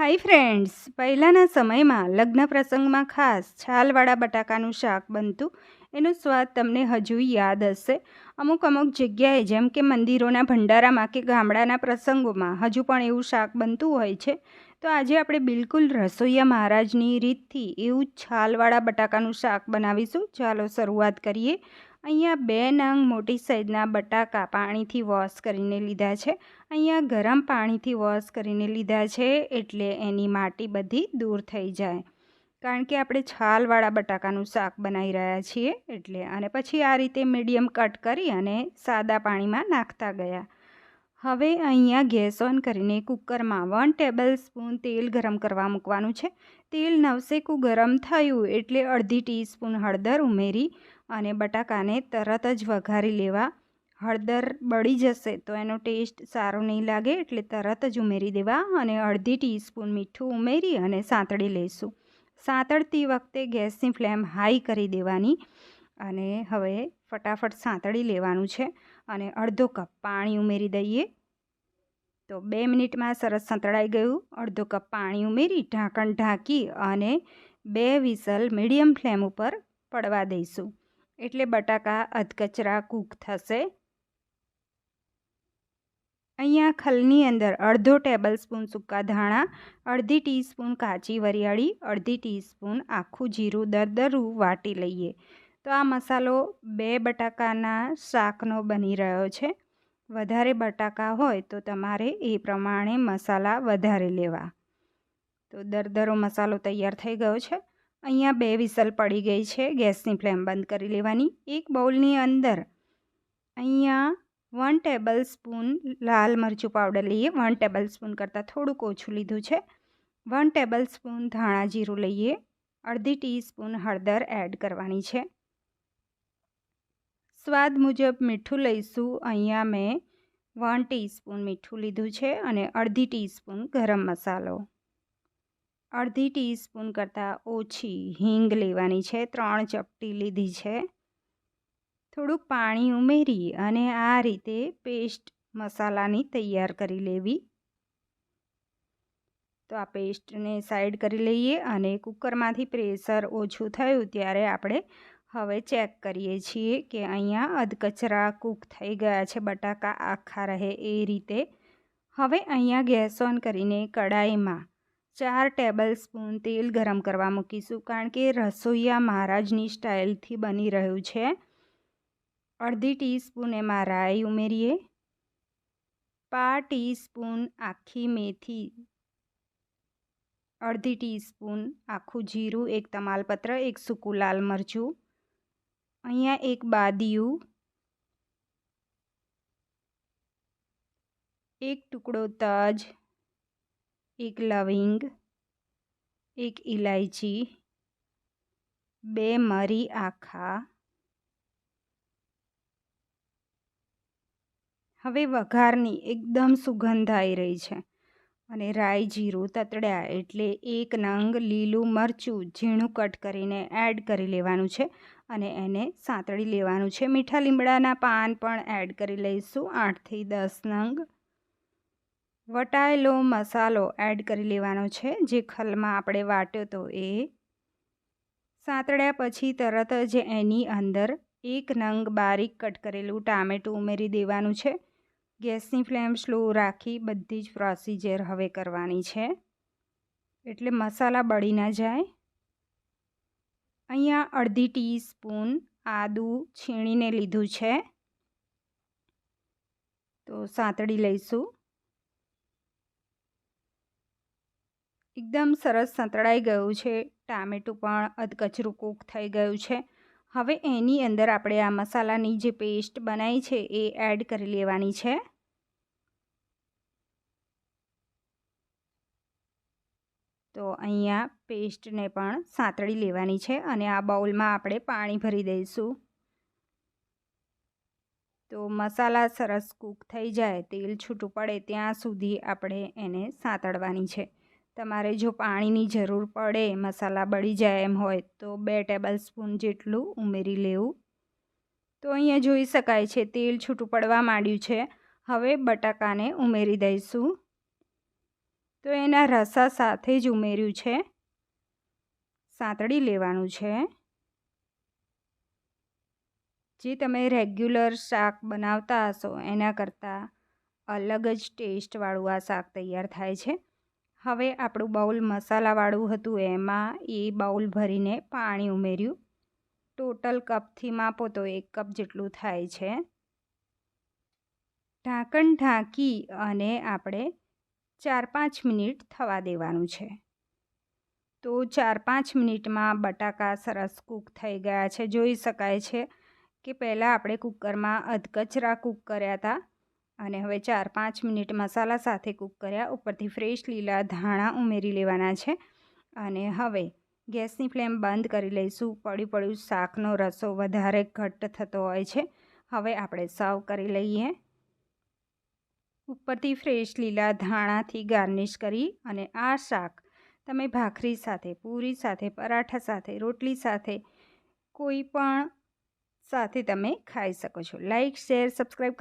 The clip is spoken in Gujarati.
હાય ફ્રેન્ડ્સ પહેલાંના સમયમાં લગ્ન પ્રસંગમાં ખાસ છાલવાળા બટાકાનું શાક બનતું. એનો સ્વાદ તમને હજુ યાદ હશે. અમુક અમુક જગ્યાએ જેમ કે મંદિરોના ભંડારામાં કે ગામડાના પ્રસંગોમાં હજુ પણ એવું શાક બનતું હોય છે. તો આજે આપણે બિલકુલ રસોઈયા મહારાજની રીતથી એવું છાલવાળા બટાકાનું શાક બનાવીશું. ચાલો શરૂઆત કરીએ. અહીંયા બે નંગ મોટી સાઈઝના બટાકા પાણીથી વોશ કરીને લીધા છે. અહીંયા ગરમ પાણીથી વોશ કરીને લીધા છે એટલે એની માટી બધી દૂર થઈ જાય. કારણ કે આપણે છાલવાળા બટાકાનું શાક બનાવી રહ્યા છીએ એટલે અને પછી આ રીતે મીડિયમ કટ કરી અને સાદા પાણીમાં નાખતા ગયા. હવે અહીંયા ગેસ ઓન કરીને કુકરમાં વન ટેબલ સ્પૂન તેલ ગરમ કરવા મૂકવાનું છે. તેલ નવસેકું ગરમ થયું એટલે અડધી ટીસ્પૂન હળદર ઉમેરી અને બટાકાને તરત જ વઘારી લેવા. હળદર બળી જશે તો એનો ટેસ્ટ સારો નહીં લાગે એટલે તરત જ ઉમેરી દેવા અને અડધી ટીસ્પૂન મીઠું ઉમેરી અને સાંતળી લઈશું સાંતળતી વખતે ગેસની ફ્લેમ હાઈ કરી દેવાની અને હવે ફટાફટ સાંતળી લેવાનું છે અને અડધો કપ પાણી ઉમેરી દઈએ. તો બે મિનિટમાં સરસ સંતળાઈ ગયું. અડધો કપ પાણી ઉમેરી ઢાંકણ ઢાંકી અને બે વિસલ મીડિયમ ફ્લેમ ઉપર પડવા દઈશું. એટલે બટાકા, અધકચરા, કૂક થશે. અહીંયા ખલની અંદર અડધો ટેબલ સ્પૂન સૂકા ધાણા, અડધી ટીસ્પૂન કાચી વરિયાળી, અડધી ટીસ્પૂન આખું જીરું દરદરું વાટી લઈએ. તો આ મસાલો બે બટાકાના શાકનો બની રહ્યો છે. વધારે બટાકા હોય તો તમારે એ પ્રમાણે મસાલા વધારે લેવા. તો દરદરો મસાલો તૈયાર થઈ ગયો છે. અહીંયા બે વિસલ પડી ગઈ છે, ગેસની ફ્લેમ બંધ કરી લેવાની. એક બાઉલની અંદર અહીંયા વન ટેબલ સ્પૂન લાલ મરચું પાવડર લઈએ. વન ટેબલ સ્પૂન કરતાં થોડુંક ઓછું લીધું છે. વન ટેબલ સ્પૂન ધાણા જીરું લઈએ. અડધી ટીસ્પૂન હળદર એડ કરવાની છે. સ્વાદ મુજબ મીઠું લઈશું. અહીંયા મેં વન ટીસ્પૂન મીઠું લીધું છે અને અડધી ટીસ્પૂન ગરમ મસાલો. અડધી ટીસ્પૂન કરતાં ઓછી હિંગ લેવાની છે. ત્રણ ચપટી લીધી છે. થોડુંક પાણી ઉમેરી અને આ રીતે પેસ્ટ મસાલાની તૈયાર કરી લેવી. તો આ પેસ્ટને સાઈડ કરી લઈએ અને કુકરમાંથી પ્રેશર ઓછું થયું ત્યારે આપણે હવે ચેક કરીએ છીએ કે અહીંયા અધકચરા કૂક થઈ ગયા છે. બટાકા આખા રહે એ રીતે. હવે અહીંયા ગેસ ઓન કરીને કડાઈમાં ચાર ટેબલ સ્પૂન તેલ ગરમ કરવા મૂકીશું, કારણ કે રસોઈયા મહારાજની સ્ટાઇલથી બની રહ્યું છે. અડધી ટીસ્પૂન એમાં રાઈ ઉમેરીએ. પા ટીસ્પૂન આખી મેથી. અડધી ટીસ્પૂન આખું જીરું, એક તમાલપત્ર, એક સૂકું લાલ મરચું. અહીંયા એક બાદિયું. એક ટુકડો તજ. એક લવિંગ, એક ઇલાયચી બે મરી આખા. હવે વઘારની એકદમ સુગંધ આવી રહી છે અને રાઈ જીરું તતડ્યા એટલે એક નંગ લીલું મરચું ઝીણું કટ કરીને એડ કરી લેવાનું છે અને એને સાંતળી લેવાનું છે. મીઠા લીમડાના પાન પણ એડ કરી લઈશું. આઠથી દસ નંગ વટાયેલો મસાલો એડ કરી લેવાનો છે, જે ખલમાં આપણે વાટ્યો તો એ સાંતળ્યા પછી તરત જ એની અંદર એક નંગ બારીક કટ કરેલું ટામેટું ઉમેરી દેવાનું છે. ગેસની ફ્લેમ સ્લો રાખી બધી જ પ્રોસિજર હવે કરવાની છે. એટલે મસાલા બળી ના જાય. અહીંયા અડધી ટીસ્પૂન આદું છીણીને લીધું છે. તો સાંતળી લઈશું. એકદમ સરસ સંતળાઈ ગયું છે. ટામેટું પણ અધકચરું કૂક થઈ ગયું છે. હવે એની અંદર આપણે આ મસાલાની જે પેસ્ટ બનાવી છે એ એડ કરી લેવાની છે. તો અહીંયા પેસ્ટને પણ સાંતળી લેવાની છે અને આ બાઉલમાં આપણે પાણી ભરી દઈશું. તો મસાલા સરસ કૂક થઈ જાય, તેલ છૂટું પડે ત્યાં સુધી આપણે એને સાંતળવાની છે. તમારે જો પાણીની જરૂર પડે, મસાલા બળી જાય એમ હોય, તો બે ટેબલ સ્પૂન જેટલું ઉમેરી લેવું. તો અહીંયા જોઈ શકાય છે, તેલ છૂટું પડવા માંડ્યું છે. હવે બટાકાને ઉમેરી દઈશું. તો એના રસા સાથે જ ઉમેર્યું છે. સાંતળી લેવાનું છે. જે તમે રેગ્યુલર શાક બનાવતા હશો, એના કરતાં અલગ જ ટેસ્ટવાળું આ શાક તૈયાર થાય છે. હવે આપણું બાઉલ મસાલાવાળું હતું, એમાં એ બાઉલ ભરીને પાણી ઉમેર્યું. ટોટલ કપથી માપો તો એક કપ જેટલું થાય છે. ઢાંકણ ઢાંકી અને આપણે ચાર પાંચ મિનિટ થવા દેવાનું છે. તો ચાર પાંચ મિનિટમાં બટાકા સરસ કૂક થઈ ગયા છે. જોઈ શકાય છે કે પહેલાં આપણે કુકરમાં અધકચરા કૂક કર્યા હતા. અને હવે ચાર પાંચ મિનિટ મસાલા સાથે કૂક કર્યા. ઉપરથી ફ્રેશ લીલા ધાણા ઉમેરી લેવાના છે. અને હવે ગેસની ફ્લેમ બંધ કરી લઈશું. પડ્યું પડ્યું શાકનો રસો વધારે ઘટ્ટ થતો હોય છે. હવે આપણે સર્વ કરી લઈએ. ઉપરથી ફ્રેશ લીલા ધાણાથી ગાર્નિશ કરી અને આ શાક તમે ભાખરી સાથે, પૂરી સાથે, પરાઠા સાથે, રોટલી સાથે, કોઈ પણ સાથે તમે ખાઈ શકો છો. Like, share, subscribe